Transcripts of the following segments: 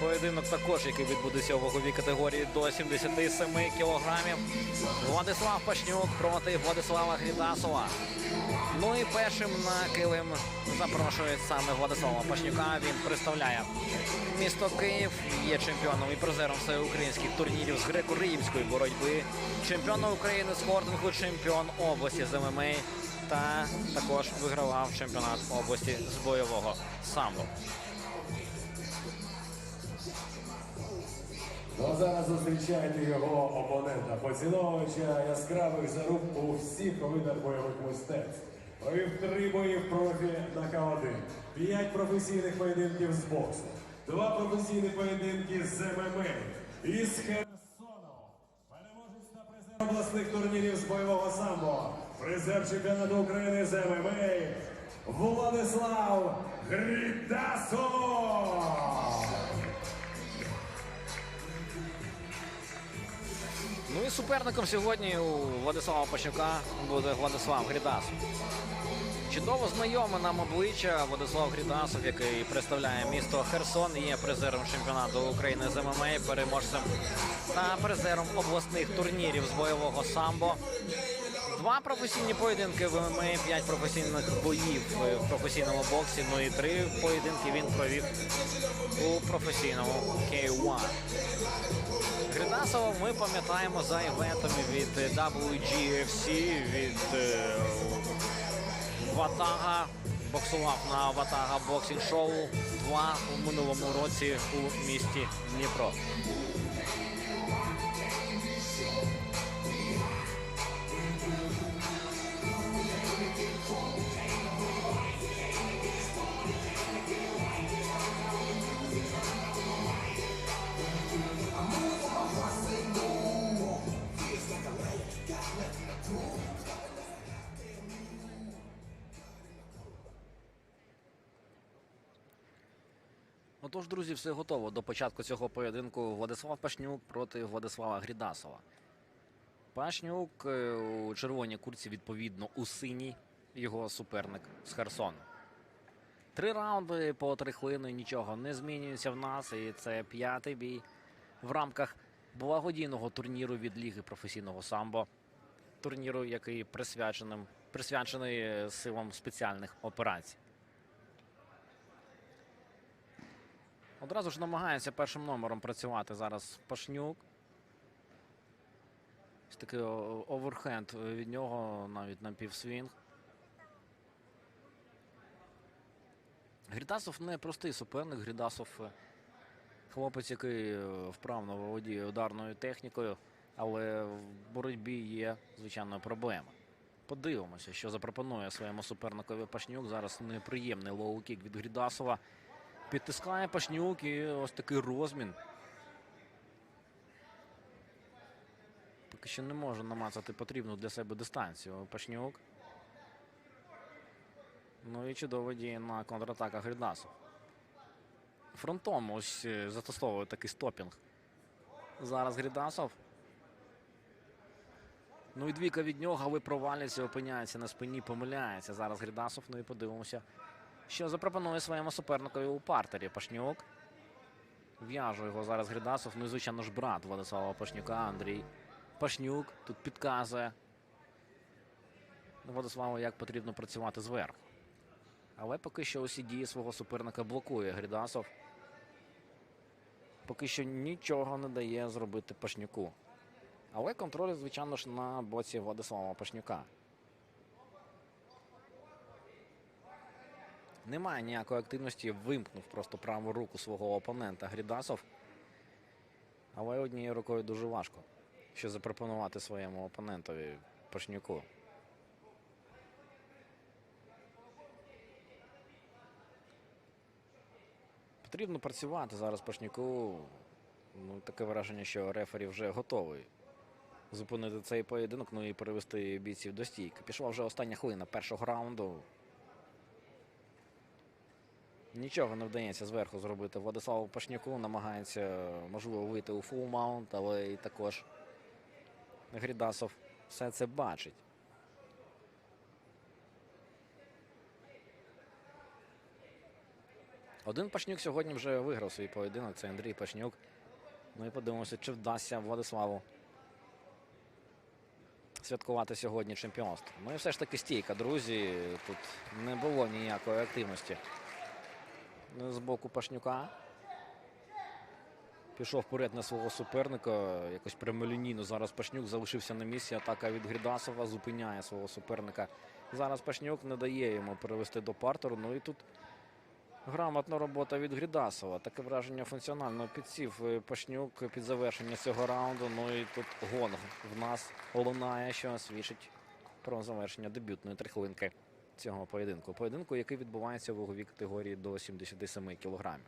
Поєдинок також, який відбудеться у ваговій категорії до 77 кілограмів. Владислав Пашнюк проти Владислава Грідасова. Ну і першим на килим запрошують саме Владислава Пашнюка. Він представляє місто Київ, є чемпіоном і призером всеукраїнських турнірів з греко-римської боротьби, чемпіон України з хордингу, чемпіон області з ММА та також вигравав чемпіонат області з бойового самбо. Ну зараз зустрічайте його опонента, поціновувача яскравих заруб у всіх видах бойових мистецтв. Провів три бої в профі на К1, п'ять професійних поєдинків з боксу, два професійні поєдинки з ММА із Херсону. Переможець та призер обласних турнірів з бойового самбо, призер чемпіонату України з ММА Владислав Грідасов. Ну і суперником сьогодні у Владислава Пащука буде Владислав Грідасов. Чудово знайоме нам обличчя Владислав Грідасов, який представляє місто Херсон, є призером чемпіонату України з ММА, переможцем та призером обласних турнірів з бойового самбо. Два професійні поєдинки в ММА, п'ять професійних боїв в професійному боксі. Ну і три поєдинки він провів у професійному K1. Гридасова ми пам'ятаємо за івентами від е, WGFC, від е, Ватага. Боксував на Ватага боксінг шоу 2 у минулому році у місті Дніпро. Друзі, все готово. До початку цього поєдинку Владислав Пашнюк проти Владислава Грідасова. Пашнюк е, у червоній курці, відповідно, у синій його суперник з Херсону. Три раунди по три хвилини нічого не змінюється в нас. І це п'ятий бій в рамках благодійного турніру від Ліги професійного самбо. Турніру, який присвячений е, силам спеціальних операцій. Одразу ж намагається першим номером працювати зараз Пашнюк. Ось такий оверхенд від нього навіть на півсвінг. Грідасов не простий суперник. Грідасов е, хлопець, який е, вправно володіє ударною технікою, але в боротьбі є, звичайно, проблема. Подивимося, що запропонує своєму суперникові Пашнюк. Зараз неприємний лоу-кік від Грідасова. Підтискає Пашнюк і ось такий розмін. Поки що не може намацати потрібну для себе дистанцію. Пашнюк. Ну і чудово діє на контратаках Грідасов. Фронтом ось е, застосовує такий стопінг. Зараз Грідасов. Ну і двійка від нього, але провалюється, опиняється на спині, помиляється. Зараз Грідасов. Ну і подивимося що запропонує своєму суперникові у партері Пашнюк. В'яже його зараз Гридасов. Ну і звичайно ж брат Владислава Пашнюка Андрій Пашнюк тут підказує Владиславу, як потрібно працювати зверху. Але поки що усі дії свого суперника блокує Гридасов. Поки що нічого не дає зробити Пашнюку. Але контроль, звичайно ж, на боці Владислава Пашнюка. Немає ніякої активності, вимкнув просто праву руку свого опонента Грідасов. Але однією рукою дуже важко, що запропонувати своєму опонентові Пашнюку. Потрібно працювати зараз Пашнюку. Ну, таке враження, що рефері вже готовий зупинити цей поєдинок, ну і перевести бійців до стійки. Пішла вже остання хвилина першого раунду. Нічого не вдається зверху зробити Владиславу Пашняку. Намагається, можливо, вийти у фул маунт, але і також Грідасов все це бачить. Один Пашнюк сьогодні вже виграв свій поєдинок. Це Андрій Пашнюк. Ну і подивимося, чи вдасться Владиславу святкувати сьогодні чемпіонство. Ну і все ж таки стійка, друзі. Тут не було ніякої активності з боку Пашнюка. Пішов вперед на свого суперника. Якось прямолінійно. Зараз Пашнюк залишився на місці. Атака від Грідасова зупиняє свого суперника. Зараз Пашнюк не дає йому перевести до партеру. Ну і тут грамотна робота від Грідасова. Таке враження функціонально підсів е, Пашнюк під завершення цього раунду. Ну і тут гонг в нас лунає, що свідчить про завершення дебютної трихлинки цього поєдинку. Поєдинку, який відбувається в ваговій категорії до 77 кілограмів.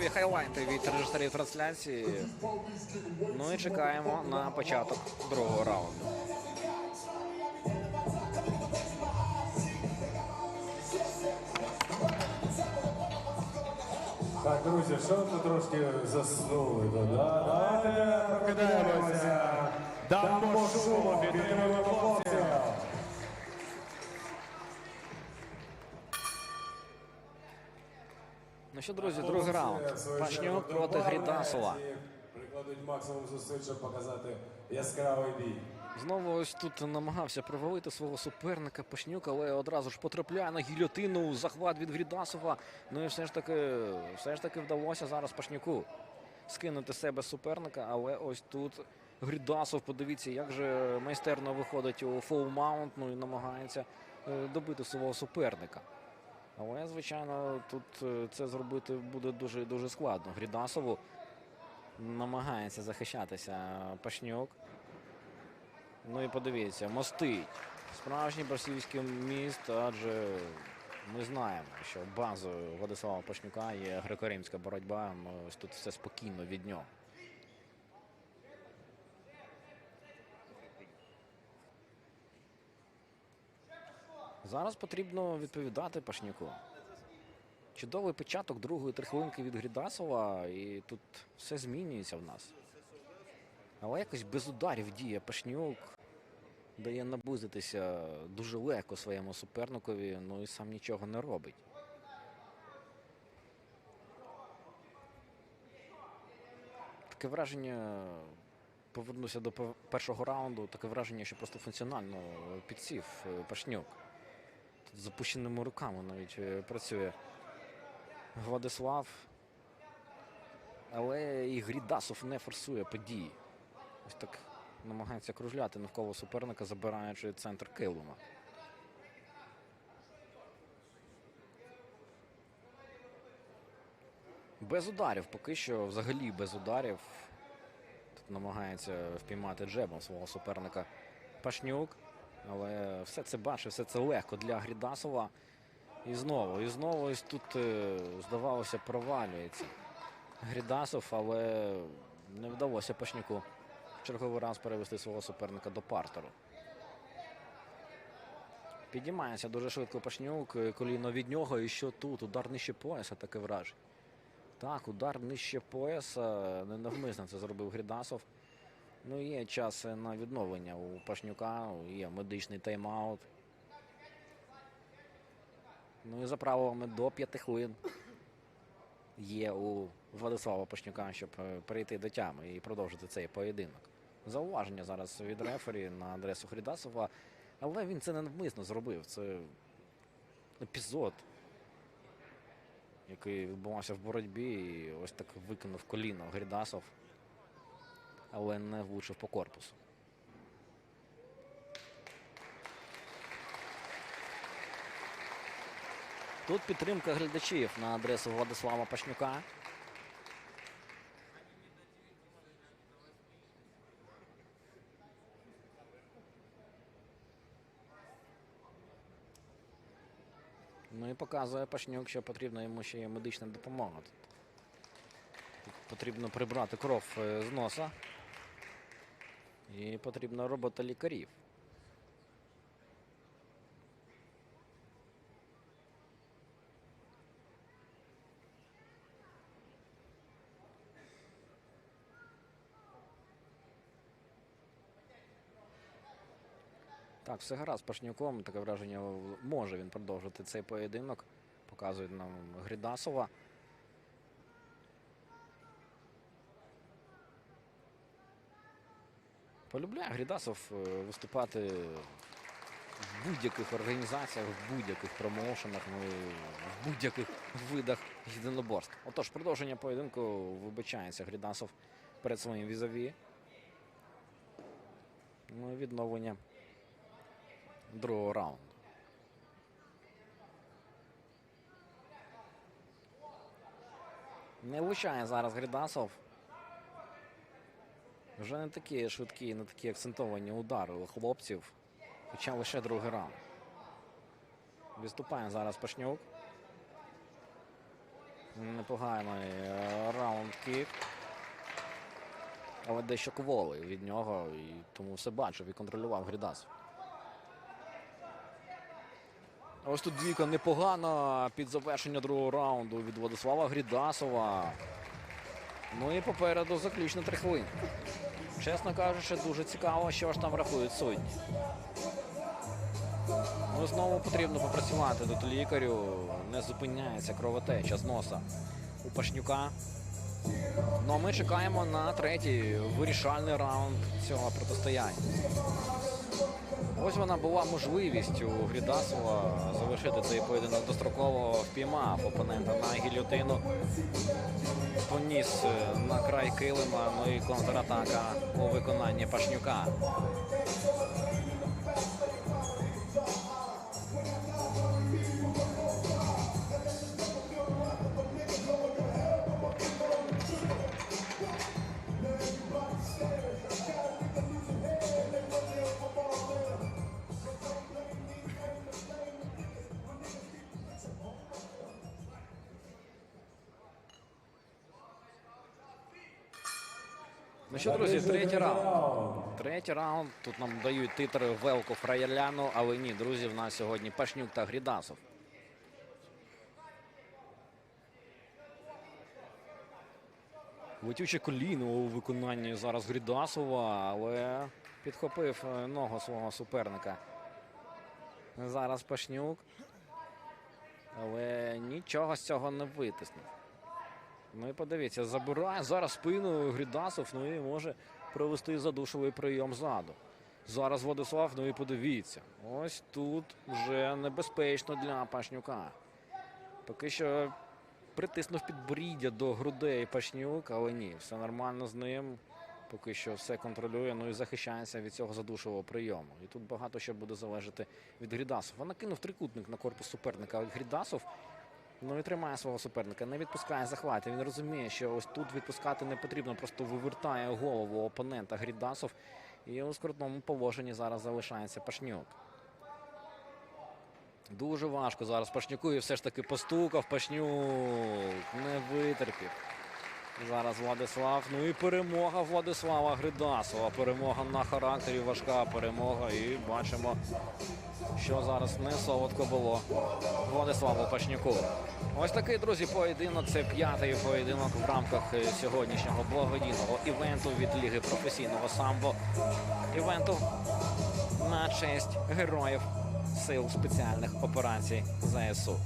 Чудові хайлайти від режисерів трансляції. Ну і чекаємо на початок другого раунду. Так, друзі, що ви тут трошки заснули? Давайте прокидаємося. Дамо шуму, підтримуємо хлопців. Ну що, друзі, другий раунд. Пашнюк проти Грідасова. Прикладуть максимум зусиль, щоб показати яскравий бій. Знову ось тут намагався провалити свого суперника Пашнюк, але одразу ж потрапляє на гільотину. Захват від Грідасова. Ну і все ж таки, все ж таки вдалося зараз Пашнюку скинути себе суперника. Але ось тут Грідасов, подивіться, як же майстерно виходить у фоу-маунт, ну і намагається е, добити свого суперника. Але, звичайно, тут е, це зробити буде дуже дуже складно. Грідасову намагається захищатися Пашнюк. Ну і подивіться, мостить. Справжній борсівський міст, адже ми знаємо, що базою Владислава Пашнюка є греко-римська боротьба. Ось тут все спокійно від нього. Зараз потрібно відповідати Пашнюку. Чудовий початок другої трихвилинки від Грідасова, і тут все змінюється в нас. Але якось без ударів діє Пашнюк. Дає наблизитися дуже легко своєму суперникові, ну і сам нічого не робить. Таке враження, повернуся до першого раунду, таке враження, що просто функціонально підсів е, Пашнюк. З запущеними руками навіть е, працює Владислав. Але і Грідасов не форсує події. Ось так намагається кружляти навколо суперника, забираючи центр килима. Без ударів, поки що взагалі без ударів. Тут намагається впіймати джебом свого суперника Пашнюк. Але все це бачить, все це легко для Грідасова. І знову, і знову ось тут, е, здавалося, провалюється. Грідасов, але не вдалося Пашнюку в черговий раз перевести свого суперника до партеру. Підіймається дуже швидко Пашнюк, е, коліно від нього. І що тут? Удар нижче пояса, таке враження. Так, удар нижче пояса. Ненавмисно це зробив Грідасов. Ну, є час на відновлення у Пашнюка, є медичний тайм-аут. Ну і за правилами до п'яти хвилин є у Владислава Пашнюка, щоб е, перейти до тями і продовжити цей поєдинок. Зауваження зараз від рефері на адресу Хрідасова, але він це не навмисно зробив. Це епізод, який відбувався в боротьбі, і ось так викинув коліно Грідасов, але не влучив по корпусу. Тут підтримка глядачів на адресу Владислава Пашнюка. Ну і показує Пашнюк, що потрібна йому ще медична допомога. Тут потрібно прибрати кров е, з носа. І потрібна робота лікарів. Так, все гаразд Пашнюком. Таке враження може він продовжити цей поєдинок. Показують нам Грідасова. Полюбляє Грідасов е, виступати в будь-яких організаціях, в будь-яких промоушенах, ну в будь-яких видах єдиноборств. Отож, продовження поєдинку вибачається Грідасов перед своїм візаві. Ну відновлення другого раунду. Не влучає зараз Грідасов. Вже не такі швидкі, не такі акцентовані удари у хлопців. Хоча лише другий раунд. Відступає зараз Пашнюк. Непоганий е, раунд-кік. Але дещо кволий від нього, і тому все бачив і контролював Грідасов. А Ось тут двійка непогана під завершення другого раунду від Владислава Грідасова. Ну і попереду заключно три хвилини. Чесно кажучи, дуже цікаво, що ж там рахують судді. Ну, знову потрібно попрацювати тут лікарю. Не зупиняється кровотеча з носа у Пашнюка. Ну а ми чекаємо на третій вирішальний раунд цього протистояння. Ось вона була можливість у Грідасова завершити цей поєдинок достроково впіймав опонента на гільотину. Поніс е, на край килима, ну і контратака у виконанні Пашнюка. Ну що, друзі, третій раунд. Третій раунд. Тут нам дають титр Велко Фраєляну, але ні, друзі, в нас сьогодні Пашнюк та Грідасов. Летюче коліно у виконанні зараз Грідасова, але підхопив е, ногу свого суперника. Зараз Пашнюк. Але нічого з цього не витиснув. Ну і подивіться, забирає зараз спину Грідасов, ну і може провести задушовий прийом ззаду. Зараз Владислав, ну і подивіться. Ось тут вже небезпечно для Пашнюка. Поки що притиснув підборіддя до грудей Пашнюк, але ні, все нормально з ним. Поки що все контролює, ну і захищається від цього задушового прийому. І тут багато що буде залежати від Грідасова. Накинув трикутник на корпус суперника. Грідасов Ну і тримає свого суперника, не відпускає захвати. Він розуміє, що ось тут відпускати не потрібно, просто вивертає голову опонента Грідасов. І у скрутному положенні зараз залишається Пашнюк. Дуже важко зараз Пашнюку і все ж таки постукав. Пашнюк не витерпів. Зараз Владислав. Ну і перемога Владислава Гридасова. Перемога на характері, важка перемога. І бачимо, що зараз не солодко було Владиславу Пашнюку. Ось такий, друзі, поєдинок. Це п'ятий поєдинок в рамках е, сьогоднішнього благодійного івенту від Ліги професійного самбо. Івенту на честь героїв сил спеціальних операцій ЗСУ.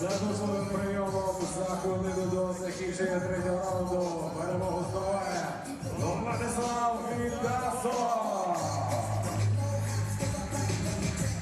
За дозволим прийомом за хвилину до закінчення третього раунду перемогу здобуває Владислав Грідасов.